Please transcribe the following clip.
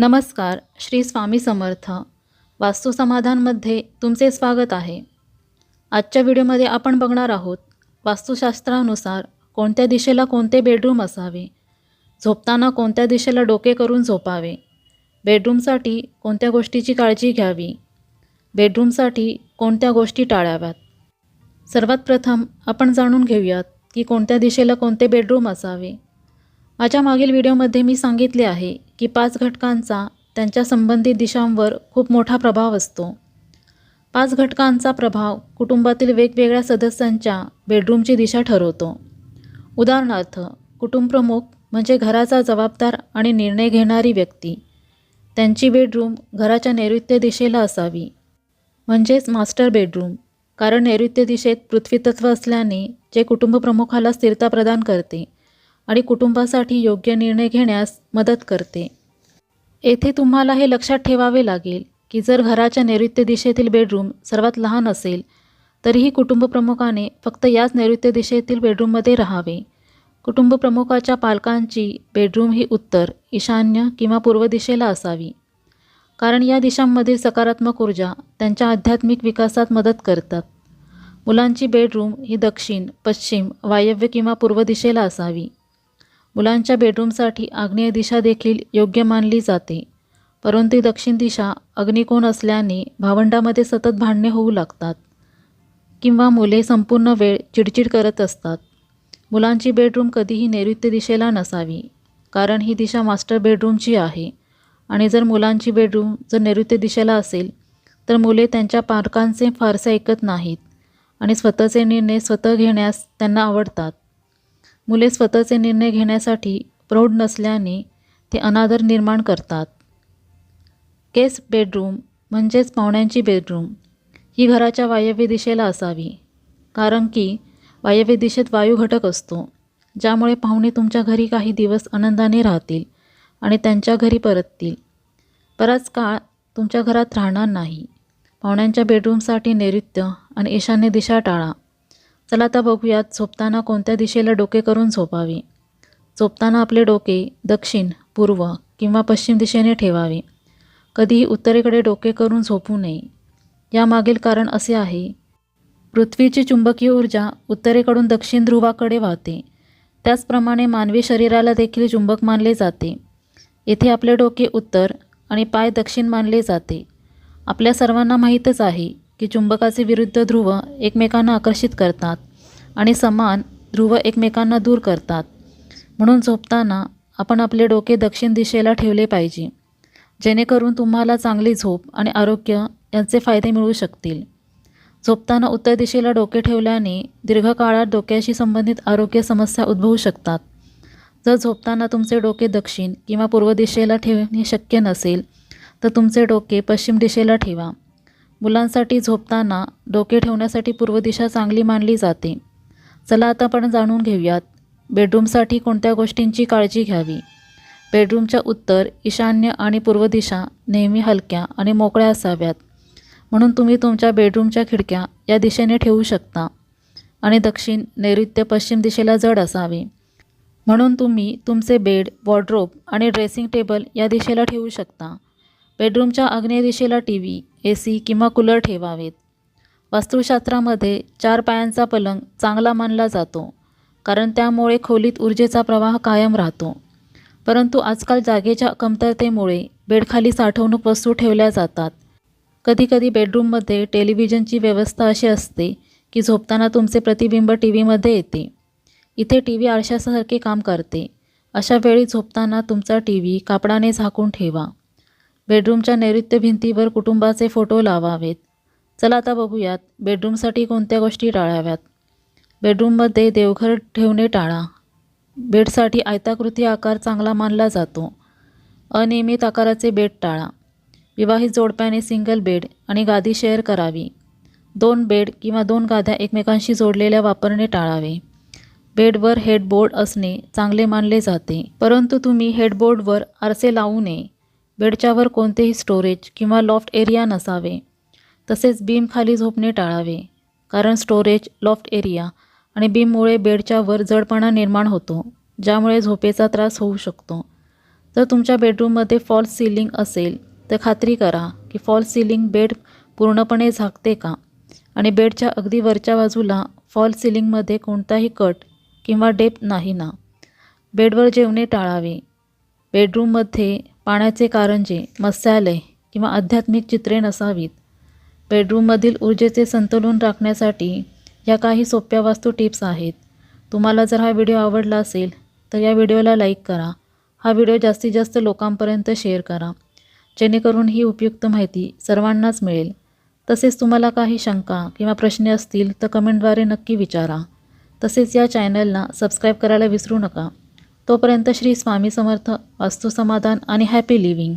नमस्कार श्री स्वामी समर्थ. वास्तू समाधानमध्ये तुमचे स्वागत आहे. आजच्या व्हिडिओमध्ये आपण बघणार आहोत वास्तुशास्त्रानुसार कोणत्या दिशेला कोणते बेडरूम असावे? झोपताना कोणत्या दिशेला डोके करून झोपावे? बेडरूमसाठी कोणत्या गोष्टीची काळजी घ्यावी? बेडरूमसाठी कोणत्या गोष्टी टाळाव्यात? सर्वात प्रथम आपण जाणून घेऊयात की कोणत्या दिशेला कोणते बेडरूम असावे. माझ्या मागील व्हिडिओमध्ये मी सांगितले आहे की पाच घटकांचा त्यांच्या संबंधित दिशांवर खूप मोठा प्रभाव असतो. पाच घटकांचा प्रभाव कुटुंबातील वेगवेगळ्या सदस्यांच्या बेडरूमची दिशा ठरवतो. उदाहरणार्थ कुटुंबप्रमुख म्हणजे घराचा जबाबदार आणि निर्णय घेणारी व्यक्ती. त्यांची बेडरूम घराच्या नैऋत्य दिशेला असावी. म्हणजेच मास्टर बेडरूम कारण नैऋत्य दिशेत पृथ्वीतत्व असल्याने जे कुटुंबप्रमुखाला स्थिरता प्रदान करते. आणि कुटुंबासाठी योग्य निर्णय घेण्यास मदत करते. येथे तुम्हाला हे लक्षात ठेवावे लागेल की जर घराच्या नैऋत्य दिशेतील बेडरूम सर्वात लहान असेल तरीही कुटुंबप्रमुखाने फक्त याच नैऋत्य दिशेतील बेडरूममध्ये राहावे. कुटुंबप्रमुखाच्या पालकांची बेडरूम ही उत्तर ईशान्य किंवा पूर्व दिशेला असावी. कारण या दिशांमधील सकारात्मक ऊर्जा त्यांच्या आध्यात्मिक विकासात मदत करतात. मुलांची बेडरूम ही दक्षिण पश्चिम वायव्य किंवा पूर्व दिशेला असावी. मुलांच्या बेडरूमसाठी आग्नेय दिशा देखील योग्य मानली जाते. परंतु दक्षिण दिशा अग्निकोण असल्याने भावंडामध्ये सतत भांडणे होऊ लागतात किंवा मुले संपूर्ण वेळ चिडचिड करत असतात. मुलांची बेडरूम कधीही नैऋत्य दिशेला नसावी कारण ही दिशा मास्टर बेडरूमची आहे आणि जर मुलांची बेडरूम जर नैऋत्य दिशेला असेल तर मुले त्यांच्या पालकांचे फारसे ऐकत नाहीत आणि स्वतःचे निर्णय स्वतः घेण्यास त्यांना आवडतात. मुले स्वतःचे निर्णय घेण्यासाठी प्रौढ नसल्याने ते अनादर निर्माण करतात. केस बेडरूम म्हणजेच पाहुण्यांची बेडरूम ही घराच्या वायव्य दिशेला असावी कारण की वायव्य दिशेत वायू घटक असतो ज्यामुळे पाहुणे तुमच्या घरी काही दिवस आनंदाने राहतील आणि त्यांच्या घरी परततील. बराच काळ तुमच्या घरात राहणार नाही. पाहुण्यांच्या बेडरूमसाठी नैऋत्य आणि ईशान्य दिशा टाळा. चला आता बघूयात झोपताना कोणत्या दिशेला डोके करून झोपावे. झोपताना आपले डोके दक्षिण पूर्व किंवा पश्चिम दिशेने ठेवावे. कधीही उत्तरेकडे डोके करून झोपू नये. यामागील कारण असे आहे पृथ्वीची चुंबकीय ऊर्जा उत्तरेकडून दक्षिण ध्रुवाकडे वाहते. त्याचप्रमाणे मानवी शरीराला देखील चुंबक मानले जाते. येथे आपले डोके उत्तर आणि पाय दक्षिण मानले जाते. आपल्या सर्वांना माहीतच आहे की चुंबकाचे विरुद्ध ध्रुव एकमेकांना आकर्षित करतात आणि समान ध्रुव एकमेकांना दूर करतात. म्हणून झोपताना आपण आपले डोके दक्षिण दिशेला ठेवले पाहिजे. जेणेकरून तुम्हाला चांगली झोप आणि आरोग्य यांचे फायदे मिळू शकतील. झोपताना उत्तर दिशेला डोके ठेवल्याने दीर्घकाळात डोक्याशी संबंधित आरोग्य समस्या उद्भवू शकतात. जर झोपताना तुमचे डोके दक्षिण किंवा पूर्व दिशेला ठेवणे शक्य नसेल तर तुमचे डोके पश्चिम दिशेला ठेवा. मुलांसाठी झोपताना डोके ठेवण्यासाठी पूर्व दिशा चांगली मानली जाते. चला आता आपण जाणून घेऊयात बेडरूमसाठी कोणत्या गोष्टींची काळजी घ्यावी? बेडरूमच्या उत्तर ईशान्य आणि पूर्व दिशा नेहमी हलक्या आणि मोकळ्या असाव्यात. म्हणून तुम्ही तुमच्या बेडरूमच्या खिडक्या या दिशेने ठेवू शकता आणि दक्षिण नैऋत्य पश्चिम दिशेला जड असावे. म्हणून तुम्ही तुमचे बेड वॉर्ड्रोब आणि ड्रेसिंग टेबल या दिशेला ठेवू शकता. बेडरूमच्या आग्नेय दिशेला टी व्ही ए सी किंवा कूलर ठेवावेत. वास्तुशास्त्रामध्ये चार पायांचा पलंग चांगला मानला जातो कारण त्यामुळे खोलीत ऊर्जेचा प्रवाह कायम राहतो. परंतु आजकाल जागेच्या कमतरतेमुळे बेडखाली साठवणूक वस्तू ठेवल्या जातात. कधीकधी बेडरूममध्ये टेलिव्हिजनची व्यवस्था अशी असते की झोपताना तुमचे प्रतिबिंब टी व्हीमध्ये येते. इथे टी व्ही आरशासारखे काम करते. अशा वेळी झोपताना तुमचा टी व्ही कापडाने झाकून ठेवा. बेडरूमच्या नैऋत्य भिंतीवर कुटुंबाचे फोटो लावावेत. चला आता बघूयात बेडरूमसाठी कोणत्या गोष्टी टाळाव्यात. बेडरूममध्ये देवघर ठेवणे टाळा. बेडसाठी आयताकृती आकार चांगला मानला जातो. अनियमित आकाराचे बेड टाळा. विवाहित जोडप्याने सिंगल बेड आणि गादी शेअर करावी. दोन बेड किंवा दोन गाद्या एकमेकांशी जोडलेल्या वापरणे टाळावे. बेडवर हेडबोर्ड असणे चांगले मानले जाते. परंतु तुम्ही हेडबोर्डवर आरसे लावू नये. बेडच्यावर कोणतेही स्टोरेज किंवा लॉफ्ट एरिया नसावे. तसेच बीमखाली झोपणे टाळावे. कारण स्टोरेज लॉफ्ट एरिया आणि बीममुळे बेडच्या वर जडपणा निर्माण होतो ज्यामुळे झोपेचा त्रास होऊ शकतो. जर तुमच्या बेडरूममध्ये फॉल्स सिलिंग असेल तर खात्री करा की फॉल्स सिलिंग बेड पूर्णपणे झाकते का? आणि बेडच्या अगदी वरच्या बाजूला फॉल्स सिलिंगमध्ये कोणताही कट किंवा डेप नाही ना? बेडवर जेवणे टाळावे. बेडरूममध्ये पाण्याचे कारंजे मत्स्यालय किंवा आध्यात्मिक चित्रे नसावीत. बेडरूममधील ऊर्जेचे संतुलन राखण्यासाठी या काही सोप्या वास्तू टिप्स आहेत. तुम्हाला जर हा व्हिडिओ आवडला असेल तर या व्हिडिओला लाईक करा. हा व्हिडिओ जास्तीत जास्त लोकांपर्यंत शेअर करा. जेणेकरून ही उपयुक्त माहिती सर्वांनाच मिळेल. तसेच तुम्हाला काही शंका किंवा प्रश्न असतील तर कमेंटद्वारे नक्की विचारा. तसेच या चॅनलला सबस्क्राईब करायला विसरू नका. तोपर्यंत श्री स्वामी समर्थ वास्तुसमाधान आणि हॅपी लिव्हिंग